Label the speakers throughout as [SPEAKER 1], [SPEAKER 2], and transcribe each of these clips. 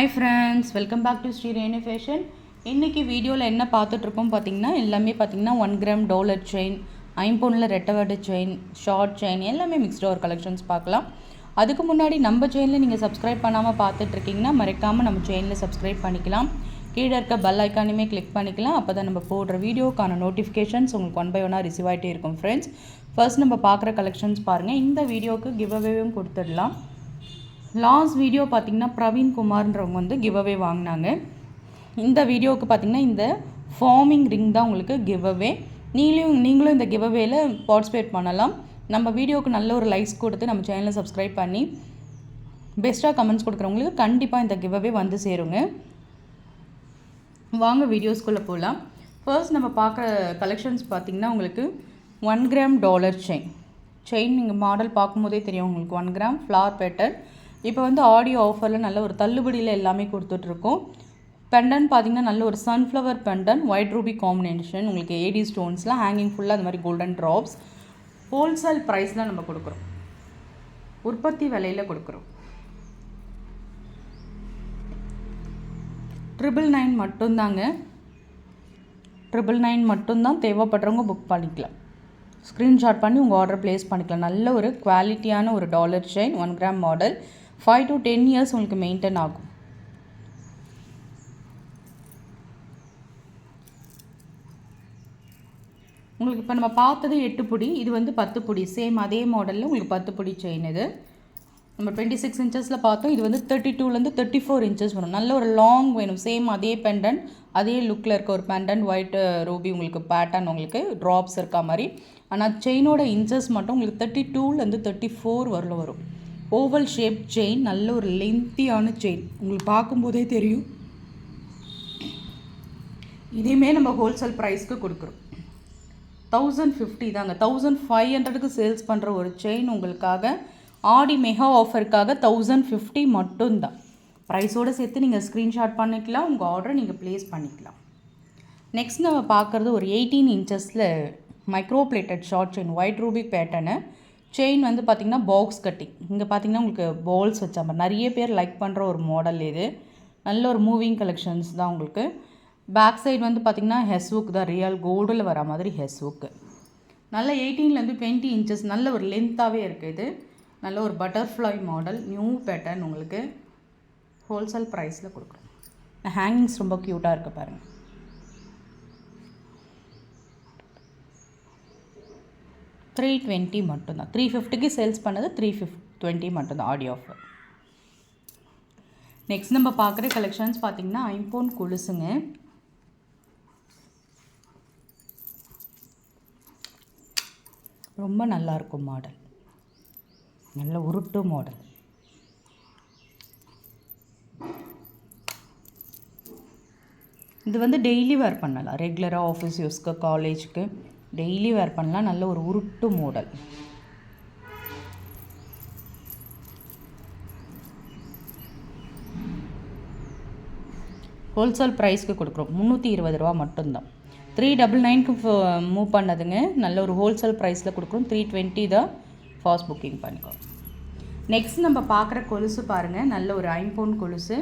[SPEAKER 1] Hi friends welcome back to Sri Renu fashion இன்றைக்கி வீடியோவில் என்ன பார்த்துட்ருக்கோம் பார்த்தீங்கன்னா எல்லாமே பார்த்தீங்கன்னா ஒன் கிராம் டோலர் செயின் ஐம்பொனில் ரெட்டவர்டு செயின் ஷார்ட் செயின் எல்லாமே மிக்ஸ்டு ஒரு கலெக்ஷன்ஸ் பார்க்கலாம். அதுக்கு முன்னாடி நம்ம செயினில் நீங்கள் சப்ஸ்கிரைப் பண்ணாமல் பார்த்துட்ருக்கீங்கன்னா மறக்காமல் நம்ம செயினில் சப்ஸ்கிரைப் பண்ணிக்கலாம். கீழே இருக்க பெல் ஐக்கானுமே கிளிக் பண்ணிக்கலாம். அப்போ தான் நம்ம போடுற வீடியோக்கான நோட்டிஃபிகேஷன்ஸ் உங்களுக்கு ஒன் பை ஒன்னாக ரிசீவ் ஆகிட்டே இருக்கும் ஃப்ரெண்ட்ஸ் ஃபர்ஸ்ட் நம்ம பார்க்குற கலெக்ஷன்ஸ் பாருங்கள் இந்த வீடியோவுக்கு கிவ் அவேவும் கொடுத்துடலாம். லாஸ்ட் வீடியோ பார்த்தீங்கன்னா பிரவீன் குமார்ன்றவங்க வந்து கிவ் அவே வாங்கினாங்க. இந்த வீடியோவுக்கு பார்த்தீங்கன்னா இந்த ஃபார்மிங் ரிங் தான் உங்களுக்கு கிவ் அவே நீங்களும் நீங்களும் இந்த கிவ் பார்ட்டிசிபேட் பண்ணலாம். நம்ம வீடியோவுக்கு நல்ல ஒரு லைக்ஸ் கொடுத்து நம்ம சேனலை சப்ஸ்கிரைப் பண்ணி பெஸ்ட்டாக கமெண்ட்ஸ் கொடுக்குறவங்களுக்கு கண்டிப்பாக இந்த கிவ் அவே வந்து சேருங்க. வாங்க வீடியோஸ்குள்ளே போகலாம் ஃபர்ஸ்ட் நம்ம பார்க்குற கலெக்ஷன்ஸ் பார்த்திங்கன்னா உங்களுக்கு one gram dollar chain chain நீங்கள் மாடல் பார்க்கும்போதே தெரியும் உங்களுக்கு ஒன் கிராம் ஃப்ளார் பேட்டர் இப்போ வந்து ஆடியோ ஆஃபரில் நல்ல ஒரு தள்ளுபடியில் எல்லாமே கொடுத்துட்ருக்கோம். பெண்டன் பார்த்தீங்கன்னா நல்ல ஒரு sunflower pendant white ruby combination உங்களுக்கு ஏடி ஸ்டோன்ஸ்லாம் ஹேங்கிங் ஃபுல்லாக அந்த மாதிரி கோல்டன் ட்ராப்ஸ் ஹோல்சேல் ப்ரைஸில் நம்ம கொடுக்குறோம். உற்பத்தி விலையில் கொடுக்குறோம். ட்ரிபிள் நைன் மட்டும்தாங்க. ட்ரிபிள் நைன் மட்டும்தான் தேவைப்படுறவங்க புக் பண்ணிக்கலாம். ஸ்க்ரீன்ஷாட் பண்ணி உங்கள் ஆர்டர் ப்ளேஸ் பண்ணிக்கலாம். நல்ல ஒரு குவாலிட்டியான ஒரு dollar chain one gram model five to ten years உங்களுக்கு மெயின்டைன் ஆகும். உங்களுக்கு இப்போ நம்ம பார்த்தது எட்டு புடி இது வந்து பத்து புடி. சேம் அதே மாடலில் உங்களுக்கு பத்து புடி செயின் இது. நம்ம டுவெண்ட்டி சிக்ஸ் இன்ச்சஸில் பார்த்தோம் இது வந்து தேர்ட்டி டூலேருந்து தேர்ட்டி ஃபோர் இன்ச்சஸ் வரும். நல்ல ஒரு லாங் வேணும். சேம் அதே பெண்டன் அதே லுக்கில் இருக்க ஒரு பெண்டன் ஒயிட் ரூபி உங்களுக்கு பேட்டர்ன் உங்களுக்கு ட்ராப்ஸ் இருக்கா மாதிரி. ஆனால் செயினோட இன்ச்சஸ் மட்டும் உங்களுக்கு தேர்ட்டி டூலேருந்து தேர்ட்டி ஃபோர் வரல வரும். ஓவல் ஷேப் செயின் நல்ல ஒரு லென்த்தியான செயின் உங்களுக்கு பார்க்கும்போதே தெரியும். இதையுமே நம்ம ஹோல்சேல் ப்ரைஸ்க்கு கொடுக்குறோம். தௌசண்ட் ஃபிஃப்டி தாங்க. தௌசண்ட் ஃபைவ் ஹண்ட்ரடுக்கு சேல்ஸ் பண்ணுற ஒரு செயின் உங்களுக்காக ஆடி மெகா ஆஃபருக்காக தௌசண்ட் ஃபிஃப்டி மட்டும்தான். ப்ரைஸோடு சேர்த்து நீங்கள் ஸ்க்ரீன்ஷாட் பண்ணிக்கலாம் உங்கள் ஆர்டரை நீங்கள் ப்ளேஸ் பண்ணிக்கலாம். நெக்ஸ்ட் நம்ம பார்க்குறது ஒரு eighteen இன்ச்சஸில் micro plated short chain white Rubik pattern chain வந்து பார்த்திங்கன்னா பாக்ஸ் கட்டிங் இங்கே பார்த்தீங்கன்னா உங்களுக்கு பவுல்ஸ் வச்சா மாதிரி நிறைய பேர் லைக் பண்ணுற ஒரு மாடல் இது. நல்ல ஒரு மூவிங் கலெக்ஷன்ஸ் தான் உங்களுக்கு. பேக் சைடு வந்து பார்த்திங்கன்னா ஹெஸ்வுக் தான் ரியல் கோல்டில் வர மாதிரி ஹெஸ்வுக்கு நல்ல எயிட்டீன்லேருந்து டுவெண்ட்டி இன்ச்சஸ் நல்ல ஒரு லென்த்தாகவே இருக்குது இது. நல்ல ஒரு பட்டர்ஃப்ளை மாடல் நியூ பேட்டர்ன் உங்களுக்கு ஹோல்சேல் ப்ரைஸில் கொடுக்குறோம் ஹேங்கிங்ஸ் ரொம்ப க்யூட்டாக இருக்குது பாருங்கள் த்ரீ டுவெண்ட்டி மட்டும்தான். த்ரீ ஃபிஃப்டிக்கு சேல்ஸ் பண்ணது த்ரீ ஃபிஃப் டுவெண்ட்டி மட்டும்தான் ஆடியோ ஆஃபர் நெக்ஸ்ட் நம்ம பார்க்குற கலெக்ஷன்ஸ் பார்த்திங்கன்னா ஐம்போன் கொலுசுங்க. ரொம்ப நல்லாயிருக்கும் மாடல் நல்ல உருட்டு மாடல் இது வந்து டெய்லி வேர் பண்ணலாம். ரெகுலராக ஆஃபீஸ் யூஸ்க்கு காலேஜுக்கு டெய்லி வேர் பண்ணலாம். நல்ல ஒரு உருட்டு மாடல். ஹோல்சேல் ப்ரைஸ்க்கு கொடுக்குறோம். முந்நூற்றி இருபது ரூபா மட்டும்தான். த்ரீ டபுள் நைனுக்கு மூவ் பண்ணதுங்க. நல்ல ஒரு ஹோல்சேல் ப்ரைஸில் கொடுக்குறோம். த்ரீ டுவெண்ட்டி தான் ஃபாஸ்ட் புக்கிங் பண்ணிக்கோ நெக்ஸ்ட் நம்ம பார்க்குற கொலுசு பாருங்கள் நல்ல ஒரு ஐம்பவுண்ட் கொலுசு.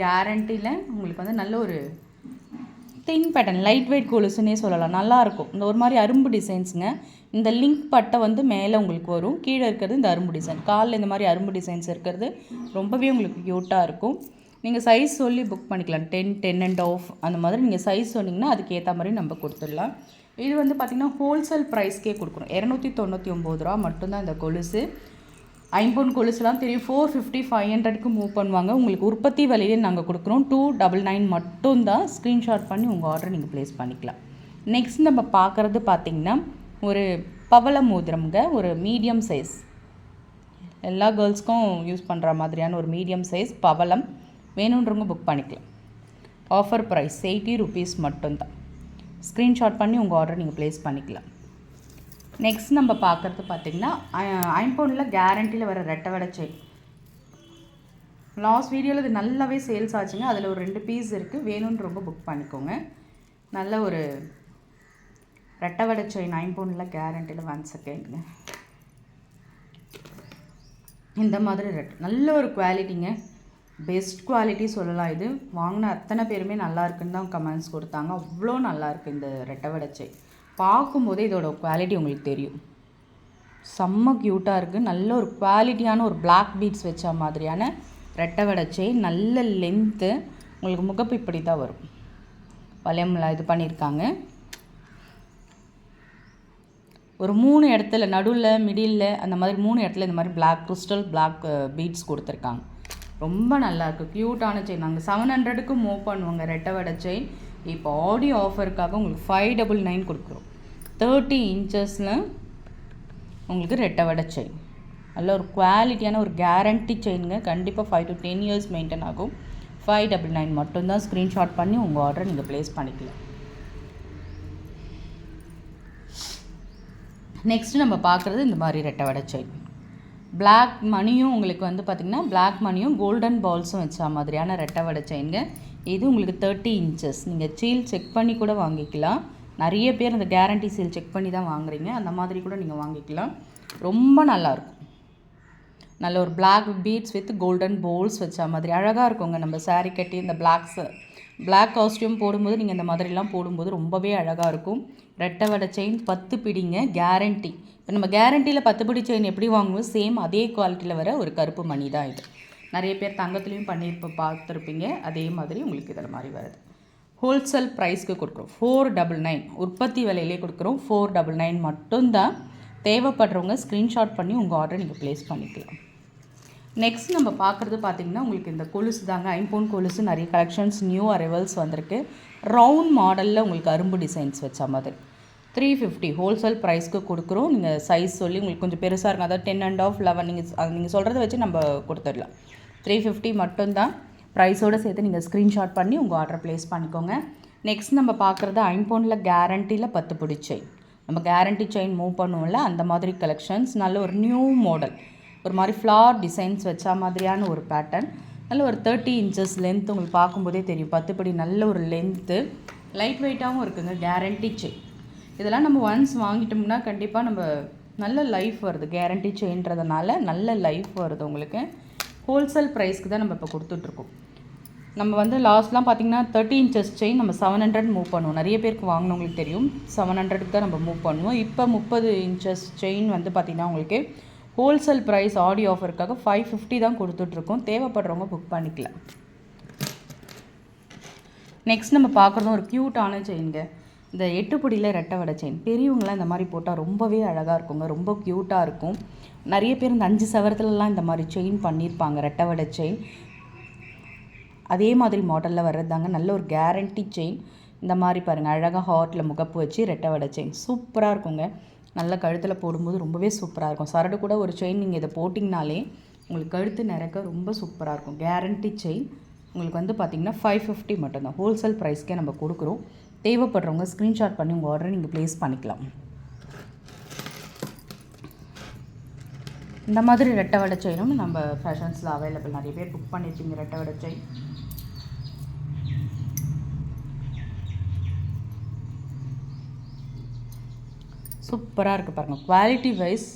[SPEAKER 1] கேரண்டியில் உங்களுக்கு வந்து நல்ல ஒரு தின் பேட்டர்ன் லைட் வெயிட் கொலுசுன்னே சொல்லலாம். நல்லாயிருக்கும் இந்த ஒரு மாதிரி அரும்பு டிசைன்ஸுங்க இந்த லிங்க் பட்டை வந்து மேலே உங்களுக்கு வரும். கீழே இருக்கிறது இந்த அரும்பு டிசைன் காலில் இந்த மாதிரி அரும்பு டிசைன்ஸ் இருக்கிறது. ரொம்பவே உங்களுக்கு க்யூட்டாக இருக்கும். நீங்கள் சைஸ் சொல்லி புக் பண்ணிக்கலாம். டென் டென் அண்ட் ஆஃப் அந்த மாதிரி நீங்கள் சைஸ் சொன்னிங்கன்னா அதுக்கேற்ற மாதிரி நம்ம கொடுத்துடலாம். இது வந்து பார்த்திங்கன்னா ஹோல்சேல் ப்ரைஸ்க்கே கொடுக்குறோம் இரநூத்தி தொண்ணூற்றி ஒம்பது ரூபா மட்டும்தான் இந்த கொலுசு. ஐம்பொன் கொலுசுலாம் தெரியும். ஃபோர் ஃபிஃப்டி ஃபைவ் ஹண்ட்ரடுக்கு மூவ் பண்ணுவாங்க. உங்களுக்கு உற்பத்தி விலையிலே நாங்கள் கொடுக்குறோம். டூ டபுள் நைன் மட்டும்தான் ஸ்க்ரீன்ஷாட் பண்ணி உங்கள் ஆர்டர் நீங்கள் ப்ளேஸ் பண்ணிக்கலாம். நெக்ஸ்ட் நம்ம பார்க்குறது பார்த்திங்கன்னா ஒரு பவள மோதிரம்ங்க. ஒரு மீடியம் சைஸ் எல்லா கேர்ள்ஸ்க்கும் யூஸ் பண்ணுற மாதிரியான ஒரு மீடியம் சைஸ் பவளம். வேணுன்றவங்க புக் பண்ணிக்கலாம். ஆஃபர் ப்ரைஸ் எயிட்டி ருபீஸ் மட்டும்தான். ஸ்க்ரீன்ஷாட் பண்ணி உங்கள் ஆர்டர் நீங்கள் ப்ளேஸ் பண்ணிக்கலாம். நெக்ஸ்ட் நம்ம பார்க்குறது பார்த்திங்கன்னா ஐம்பவுண்டில் கேரண்டியில் வர ரெட்டை வடை செயின் லாஸ்ட் வீடியோவில் இது நல்லாவே சேல்ஸ் ஆச்சுங்க. அதில் ஒரு ரெண்டு பீஸ் இருக்குது வேணும்னு ரொம்ப புக் பண்ணிக்கோங்க. நல்ல ஒரு ரெட்டை வடை செயின் ஐம்பவுண்டில் கேரண்டியில் ஒன் செகண்டுங்க இந்த மாதிரி ரெட் நல்ல ஒரு குவாலிட்டிங்க பெஸ்ட் குவாலிட்டி சொல்லலாம் இது. வாங்கின அத்தனை பேருமே நல்லா இருக்குன்னு தான் கமெண்ட்ஸ் கொடுத்தாங்க. அவ்வளோ நல்லா இருக்குது இந்த ரெட்டை வடச்சை பார்க்கும்போதே இதோட குவாலிட்டி உங்களுக்கு தெரியும். செம்ம க்யூட்டாக இருக்குது நல்ல ஒரு குவாலிட்டியான ஒரு பிளாக் பீட்ஸ் வச்ச மாதிரியான ரெட்டை வடச்சை நல்ல லென்த்து உங்களுக்கு முகப்பு இப்படி தான் வரும் வளையம்லாம் இது பண்ணியிருக்காங்க. ஒரு மூணு இடத்துல நடுவில் மிடில் அந்த மாதிரி மூணு இடத்துல இந்த மாதிரி பிளாக் கிறிஸ்டல் பிளாக் பீட்ஸ் கொடுத்துருக்காங்க. ரொம்ப நல்லாயிருக்கு க்யூட்டான செயின் நாங்கள் செவன் ஹண்ட்ரடுக்கு மூவ் பண்ணுவோங்க ரெட்டை வடை செயின் இப்போ ஆடியோ ஆஃபருக்காக உங்களுக்கு ஃபைவ் டபுள் நைன் கொடுக்குறோம். தேர்ட்டி இன்ச்சஸில் உங்களுக்கு ரெட்டை வடை செயின் நல்ல ஒரு குவாலிட்டியான ஒரு கேரண்டி செயினுங்க கண்டிப்பாக five to ten years maintain ஆகும். ஃபைவ் டபுள் நைன் மட்டும்தான் ஸ்க்ரீன்ஷாட் பண்ணி உங்கள் ஆர்டரை நீங்கள் ப்ளேஸ் பண்ணிக்கலாம். நெக்ஸ்ட் நம்ம பார்க்குறது இந்த மாதிரி ரெட்டை வடை செயின் பிளாக் மணியும் உங்களுக்கு வந்து பார்த்திங்கன்னா பிளாக் மணியும் கோல்டன் பால்ஸும் வச்ச மாதிரியான ரெட்டை வடை செயின்ங்க இது உங்களுக்கு தேர்ட்டி இன்ச்சஸ் நீங்கள் சீல் செக் பண்ணி கூட வாங்கிக்கலாம். நிறைய பேர் அந்த கேரண்டி சீல் செக் பண்ணி தான் வாங்குறீங்க. அந்த மாதிரி கூட நீங்கள் வாங்கிக்கலாம். ரொம்ப நல்லாயிருக்கும் நல்ல ஒரு black beads with golden balls வச்ச மாதிரி. அழகாக இருக்குங்க. நம்ம சாரீ கட்டி இந்த பிளாக்ஸு பிளாக் காஸ்டியூம் போடும்போது நீங்கள் இந்த மாதிரிலாம் போடும்போது ரொம்பவே அழகாக இருக்கும். ரெட்டை வடை செயின் பத்து பிடிங்க. கேரண்டி இப்போ நம்ம கேரண்டியில் பத்து பிடி செயின் எப்படி வாங்குவோம் சேம் அதே குவாலிட்டியில் வர ஒரு கருப்பு மணி தான் இது. நிறைய பேர் தங்கத்துலேயும் பண்ணியிருப்ப பார்த்துருப்பீங்க. அதே மாதிரி உங்களுக்கு இதில் மாதிரி வருது. ஹோல்சேல் ப்ரைஸ்க்கு கொடுக்குறோம். ஃபோர் டபுள் நைன் உற்பத்தி விலையிலே கொடுக்குறோம். ஃபோர் டபுள் நைன் மட்டும்தான் தேவைப்படுறவங்க ஸ்க்ரீன்ஷாட் பண்ணி உங்கள் ஆர்டர் நீங்கள் ப்ளேஸ் பண்ணிக்கலாம். நெக்ஸ்ட் நம்ம பார்க்குறது பார்த்தீங்கன்னா உங்களுக்கு இந்த கொலுசு தாங்க. ஐம்போன் கொலுசு நிறைய கலெக்ஷன்ஸ் நியூ அரைவல்ஸ் வந்திருக்கு. ரவுண்ட் மாடலில் உங்களுக்கு அரும்பு டிசைன்ஸ் வச்ச மாதிரி. த்ரீ ஃபிஃப்டி ஹோல்சேல் ப்ரைஸ்க்கு கொடுக்குறோம். நீங்கள் சைஸ் சொல்லி உங்களுக்கு கொஞ்சம் பெருசாக இருக்கும். அதாவது டென் அண்ட் ஆஃப் லெவன் நீங்கள் நீங்கள் சொல்கிறத வச்சு நம்ம கொடுத்துடலாம். த்ரீ ஃபிஃப்டி மட்டும்தான். ப்ரைஸோடு சேர்த்து நீங்கள் ஸ்க்ரீன்ஷாட் பண்ணி உங்கள் ஆர்டர் ப்ளேஸ் பண்ணிக்கோங்க. நெக்ஸ்ட் நம்ம பார்க்குறது ஐம்போனில் கேரண்டியில் பத்து பிடி செயின் நம்ம கேரண்டி செயின் மூவ் பண்ணுவோம்ல அந்த மாதிரி கலெக்ஷன்ஸ் நல்ல ஒரு நியூ மாடல் ஒரு மாதிரி ஃப்ளார் டிசைன்ஸ் வச்சா மாதிரியான ஒரு பேட்டர்ன் நல்ல ஒரு தேர்ட்டி இன்ச்சஸ் லென்த் உங்களுக்கு பார்க்கும்போதே தெரியும். பத்துப்படி நல்ல ஒரு லென்த்து லைட் வெயிட்டாகவும் இருக்குங்க கேரண்டி செயின் இதெல்லாம் நம்ம ஒன்ஸ் வாங்கிட்டோம்னா கண்டிப்பாக நம்ம நல்ல லைஃப் வருது. கேரண்டி செயின்றதுனால நல்ல லைஃப் வருது உங்களுக்கு. ஹோல்சேல் ப்ரைஸ்க்கு தான் நம்ம இப்போ கொடுத்துட்ருக்கோம். நம்ம வந்து லாஸ்ட்லாம் பார்த்தீங்கன்னா தேர்ட்டி இன்ச்சஸ் செயின் நம்ம செவன் ஹண்ட்ரட் மூவ் பண்ணுவோம். நிறைய பேருக்கு வாங்கினவங்களுக்கு தெரியும். செவன் ஹண்ட்ரடுக்கு தான் நம்ம மூவ் பண்ணுவோம். இப்போ முப்பது இன்ச்சஸ் செயின் வந்து பார்த்திங்கன்னா உங்களுக்கு ஹோல்சேல் ப்ரைஸ் ஆடி ஆஃபருக்காக ஃபைவ் ஃபிஃப்டி தான் கொடுத்துட்ருக்கோம். தேவைப்படுறவங்க புக் பண்ணிக்கலாம். நெக்ஸ்ட் நம்ம பார்க்குறதும் ஒரு க்யூட்டான செயின்ங்க இந்த எட்டுப்படியில் ரெட்டை வடை செயின் பெரியவங்களாம் இந்த மாதிரி போட்டால் ரொம்பவே அழகாக இருக்குங்க. ரொம்ப க்யூட்டாக இருக்கும். நிறைய பேர் இந்த அஞ்சு சவரத்துலலாம் இந்த மாதிரி செயின் பண்ணியிருப்பாங்க ரெட்டை வடை செயின் அதே மாதிரி மாடலில் வர்றது தாங்க நல்ல ஒரு கேரண்டி செயின் இந்த மாதிரி பாருங்கள் அழகாக ஹார்ட்டில் முகப்பு வச்சு ரெட்டை வடை செயின் சூப்பராக இருக்குங்க. நல்ல கழுத்தில் போடும்போது ரொம்பவே சூப்பராக இருக்கும். சரடு கூட ஒரு செயின் நீங்கள் இதை போட்டிங்கனாலே உங்களுக்கு கழுத்து நிறக்க ரொம்ப சூப்பராக இருக்கும். கேரண்டி செயின் உங்களுக்கு வந்து பார்த்திங்கன்னா ஃபைவ் ஃபிஃப்டி மட்டும்தான். ஹோல்சேல் ப்ரைஸ்க்கே நம்ம கொடுக்குறோம். தேவைப்படுறவங்க ஸ்க்ரீன்ஷாட் பண்ணி உங்கள் ஆர்டரை நீங்கள் ப்ளேஸ் பண்ணிக்கலாம். இந்த மாதிரி ரெட்டை வடை செயினும் நம்ம ஃபேஷன்ஸில் அவைலபிள் நிறைய பேர் புக் பண்ணியிருக்கீங்க ரெட்டை வடை செயின் சூப்பராக இருக்குது பாருங்கள் குவாலிட்டி வைஸ்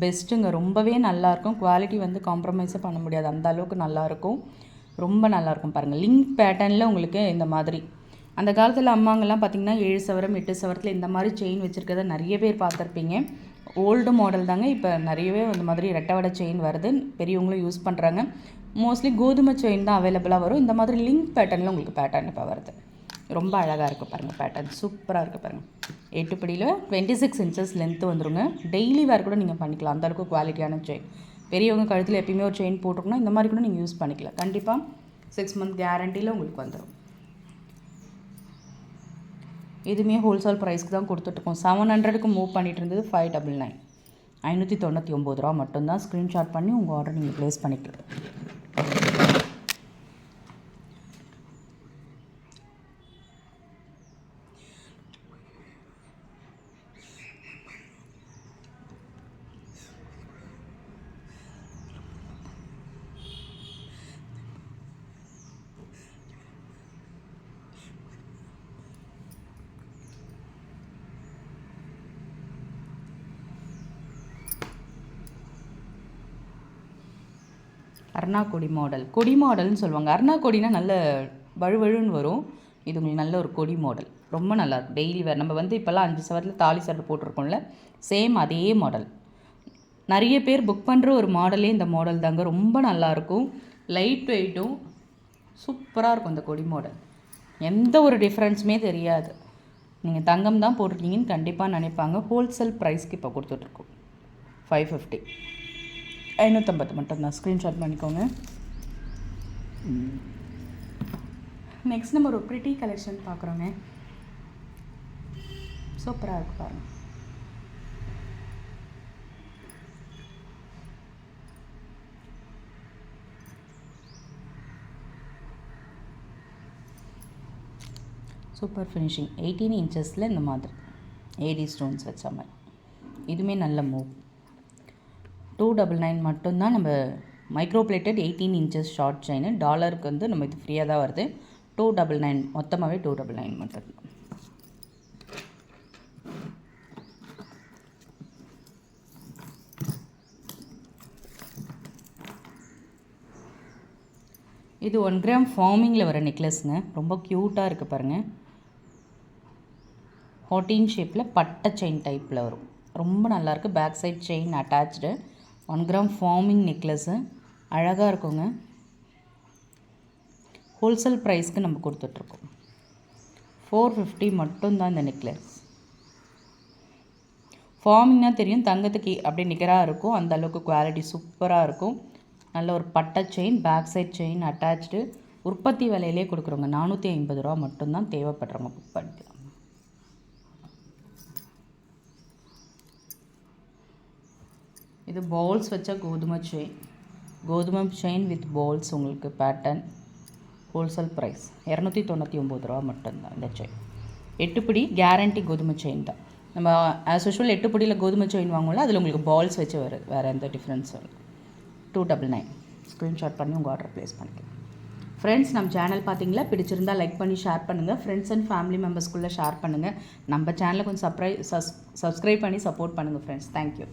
[SPEAKER 1] பெஸ்ட்டுங்க ரொம்பவே நல்லாயிருக்கும் குவாலிட்டி வந்து காம்ப்ரமைஸே பண்ண முடியாது. அந்த அளவுக்கு நல்லாயிருக்கும் ரொம்ப நல்லாயிருக்கும் பாருங்கள் லிங்க் பேட்டர்னில் உங்களுக்கு இந்த மாதிரி. அந்த காலத்தில் அம்மாங்கெல்லாம் பார்த்திங்கன்னா ஏழு சவரம் எட்டு சவரத்தில் இந்த மாதிரி செயின் வச்சுருக்கத நிறைய பேர் பார்த்துருப்பீங்க. ஓல்டு மாடல் தாங்க. இப்போ நிறையவே அந்த மாதிரி ரெட்டவடை செயின் வருது. பெரியவங்களும் யூஸ் பண்ணுறாங்க மோஸ்ட்லி கோதுமை செயின் தான் அவைலபிளாக வரும். இந்த மாதிரி லிங்க் பேட்டர்னில் உங்களுக்கு பேட்டர்ன் இப்போ வருது. ரொம்ப அழகாக இருக்குது பாருங்கள் பேட்டர்ன் சூப்பராக இருக்குது பாருங்கள் எட்டுப்படியில் டுவெண்ட்டி சிக்ஸ் இன்ச்சஸ் லென்த்து வந்துருங்க. டெய்லி வேர் கூட நீங்கள் பண்ணிக்கலாம். அந்தளவுக்கு குவாலிட்டியான செயின் பெரியவங்க கழுத்தில் எப்பயுமே ஒரு செயின் போட்டிருக்கணும் இந்த மாதிரி கூட நீங்கள் யூஸ் பண்ணிக்கலாம். கண்டிப்பாக சிக்ஸ் மந்த் கேரண்டியில் உங்களுக்கு வந்துடும் இதுவுமே ஹோல்சேல் ப்ரைஸ்க்கு தான் கொடுத்துட்ருக்கோம் செவன் ஹண்ட்ரடுக்கு மூவ் பண்ணிட்டு இருந்தது ஃபைவ் டபுள் நைன் ஐநூற்றி தொண்ணூற்றி ஒம்பது ரூபா மட்டும்தான் ஸ்க்ரீன்ஷாட் பண்ணி உங்கள் ஆர்டர் நீங்கள் ப்ளேஸ் பண்ணிக்கலாம். அர்ணா கொடி மாடல் கொடி மாடல்னு சொல்லுவாங்க. அருணா கொடினா நல்ல வழுவழுன்னு வரும். இது உங்களுக்கு நல்ல ஒரு கொடி மாடல் ரொம்ப நல்லாயிருக்கும் டெய்லி வேர் நம்ம வந்து இப்போல்லாம் அஞ்சு சவரத்தில் தாலி சட்டை போட்டிருக்கோம்ல சேம் அதே மாடல் நிறைய பேர் புக் பண்ணுற ஒரு மாடலே இந்த மாடல் தாங்க. ரொம்ப நல்லாயிருக்கும் லைட் வெயிட்டும் சூப்பராக இருக்கும் இந்த கொடி மாடல் எந்த ஒரு டிஃப்ரென்ஸுமே தெரியாது. நீங்கள் தங்கம் தான் போட்டிருக்கீங்கன்னு கண்டிப்பாக நினைப்பாங்க. ஹோல்சேல் ப்ரைஸ்க்கு இப்போ கொடுத்துட்ருக்கோம் ஃபைவ் ஃபிஃப்டி ஐநூற்றம்பது மட்டும்தான் ஸ்க்ரீன்ஷாட் பண்ணிக்கோங்க. நெக்ஸ்ட் நம்ம ஒரு ப்ரிட்டி கலெக்ஷன் பார்க்குறோங்க. சூப்பராக இருக்கு பாருங்கள் சூப்பர் ஃபினிஷிங் எயிட்டீன் இன்ச்சஸில் இந்த மாதிரி. ஏடி ஸ்டோன்ஸ் வச்ச மாதிரி. இதுவுமே நல்ல மூவ் டூ டபுள் நைன் மட்டும்தான் நம்ம micro plated eighteen inches short chain டாலருக்கு வந்து நம்ம இது ஃப்ரீயாக தான் வருது. டூ டபுள் நைன் மொத்தமாகவே டூ டபுள் நைன் மட்டும். இது ஒன் கிராம் ஃபார்மிங்கில் வர நெக்லஸ்ங்க ரொம்ப க்யூட்டாக இருக்குது பாருங்கள் ஹோட்டீன் ஷேப்பில் பட்டை செயின் டைப்பில் வரும். ரொம்ப நல்லாயிருக்கு back side chain attach one gram forming necklace அழகாக இருக்குங்க. ஹோல்சேல் ப்ரைஸ்க்கு நம்ம கொடுத்துட்ருக்கோம். ஃபோர் ஃபிஃப்டி மட்டும்தான் இந்த நெக்லஸ். ஃபார்மிங்னா தெரியும் தங்கத்துக்கு அப்படியே நிகராக இருக்கும். அந்த அளவுக்கு குவாலிட்டி சூப்பராக இருக்கும். நல்ல ஒரு பட்டை chain back side chain attach உற்பத்தி விலையிலே கொடுக்குறோங்க. நானூற்றி ஐம்பது ரூபா மட்டும்தான் தேவைப்படுறவங்க புக் பண்ணிக்கலாம் இது பால்ஸ் வச்ச கோதுமை செயின் கோதுமை செயின் வித் பால்ஸ் உங்களுக்கு பேட்டர்ன் ஹோல்சேல் ப்ரைஸ் இரநூத்தி தொண்ணூற்றி ஒம்பது ரூபா மட்டும்தான் இந்த செயின் எட்டுப்படி கேரண்டி கோதுமை செயின் தான். நம்ம ஆஸ் யூஷுவல் எட்டுப்படியில் கோதுமை செயின் வாங்குவோம்ல அதில் உங்களுக்கு பால்ஸ் வச்சு வருது வேறு எந்த டிஃப்ரென்ஸும் இல்லை. டூ டபுள் நைன் ஸ்க்ரீன்ஷாட் பண்ணி உங்கள் ஆர்டர் ப்ளேஸ் பண்ணிக்கலாம். ஃப்ரெண்ட்ஸ் நம்ம சேனல் பார்த்தீங்களா? பிடிச்சிருந்தா லைக் பண்ணி ஷேர் பண்ணுங்கள் ஃப்ரெண்ட்ஸ் அண்ட் ஃபேமிலி மெம்பர்ஸ்குள்ளே ஷேர் பண்ணுங்கள் நம்ம சேனலை கொஞ்சம் சப்ரை சஸ் சப்ஸ்கிரைப் பண்ணி சப்போர்ட் பண்ணுங்கள் ஃப்ரெண்ட்ஸ் தேங்க்யூ